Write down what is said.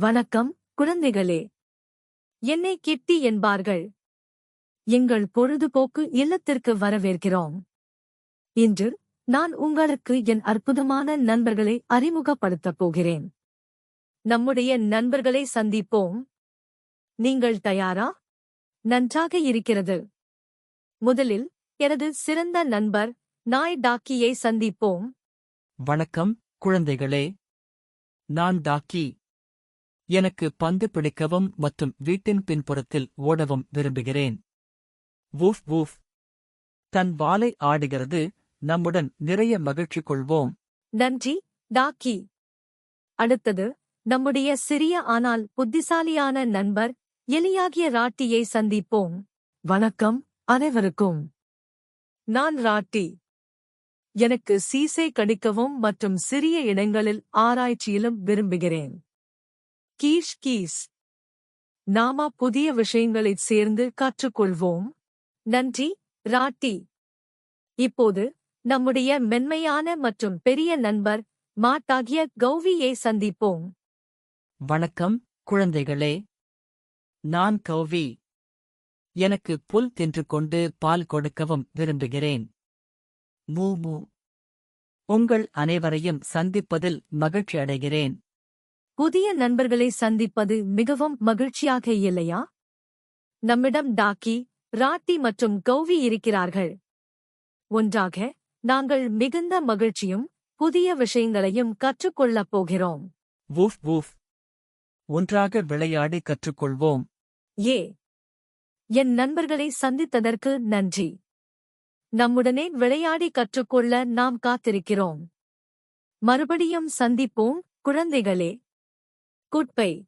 வணக்கம் குழந்தைகளே. என்னை கிட்டி என்பார்கள். எங்கள் பொழுதுபோக்கு இல்லத்திற்கு வரவேற்கிறோம். இன்று நான் உங்களுக்கு என் அற்புதமான நண்பர்களை அறிமுகப்படுத்தப் போகிறேன். நம்முடைய நண்பர்களை சந்திப்போம். நீங்கள் தயாரா? நன்றாக இருக்கிறது. முதலில் எனது சிறந்த நண்பர் நாய் டாக்கியை சந்திப்போம். வணக்கம் குழந்தைகளே. நான் டாக்கி. எனக்கு பந்து பிடிக்கவும் மற்றும் வீட்டின் பின்புறத்தில் ஓடவும் விரும்புகிறேன். வூஃப் வூஃப். தன் வாலை ஆடுகிறது. நம்முடன் நிறைய மகிழ்ச்சி கொள்வோம். நன்றி டாக்கி. அடுத்தது நம்முடைய சிறிய ஆனால் புத்திசாலியான நண்பர் எலியாகிய ராட்டியை சந்திப்போம். வணக்கம் அனைவருக்கும். நான் ராட்டி. எனக்கு சீசை கடிக்கவும் மற்றும் சிறிய இடங்களில் ஆராய்ச்சியிலும் விரும்புகிறேன். Quiche keys. நாமா புதிய விஷயங்களைச் சேர்ந்து கற்றுக்கொள்வோம். நன்றி ராட்டி. இப்போது நம்முடைய மென்மையான மற்றும் பெரிய நண்பர் மாட்டாகிய கௌவியை சந்திப்போம். வணக்கம் குழந்தைகளே. நான் கௌவி. எனக்கு புல் தின்று கொண்டு பால் கொடுக்கவும் விரும்புகிறேன். மூ மூ. உங்கள் அனைவரையும் சந்திப்பதில் மகிழ்ச்சி அடைகிறேன் புதிய நண்பர்களை சந்திப்பது மிகவும் மகிழ்ச்சியாக இல்லையா? நம்மிடம் டாக்கி ராட்டி மற்றும் கௌவி இருக்கிறார்கள். ஒன்றாக நாங்கள் மிகுந்த மகிழ்ச்சியும் புதிய விஷயங்களையும் கற்றுக்கொள்ளப் போகிறோம். வூஃப் வூஃப் ஒன்றாக விளையாடி கற்றுக்கொள்வோம். ஏ. என் நண்பர்களை சந்தித்ததற்கு நன்றி. நம்முடனே விளையாடி கற்றுக்கொள்ள நாம் காத்திருக்கிறோம். மறுபடியும் சந்திப்போம் குழந்தைகளே. कुटपई।